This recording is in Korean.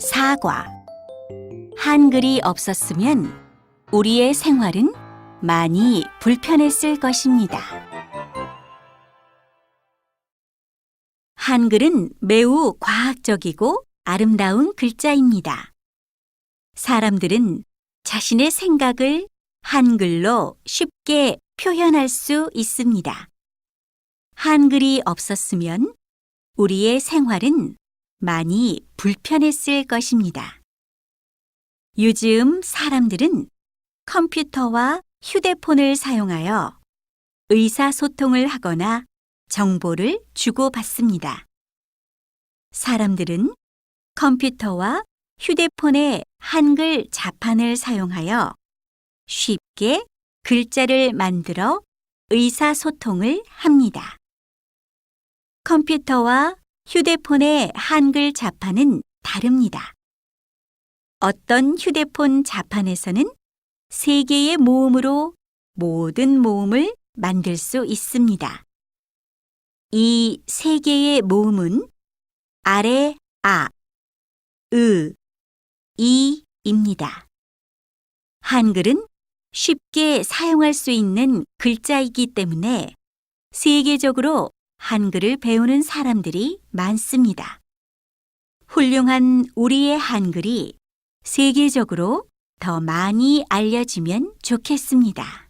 사과. 한글이 없었으면 우리의 생활은 많이 불편했을 것입니다. 한글은 매우 과학적이고 아름다운 글자입니다. 사람들은 자신의 생각을 한글로 쉽게 표현할 수 있습니다. 한글이 없었으면 우리의 생활은 많이 불편했을 것입니다. 요즘 사람들은 컴퓨터와 휴대폰을 사용하여 의사소통을 하거나 정보를 주고받습니다. 사람들은 컴퓨터와 휴대폰의 한글 자판을 사용하여 쉽게 글자를 만들어 의사소통을 합니다. 컴퓨터와 휴대폰의 한글 자판은 다릅니다. 어떤 휴대폰 자판에서는 세 개의 모음으로 모든 모음을 만들 수 있습니다. 이 세 개의 모음은 아래 아, 으, 이입니다. 한글은 쉽게 사용할 수 있는 글자이기 때문에 세계적으로 한글을 배우는 사람들이 많습니다. 훌륭한 우리의 한글이 세계적으로 더 많이 알려지면 좋겠습니다.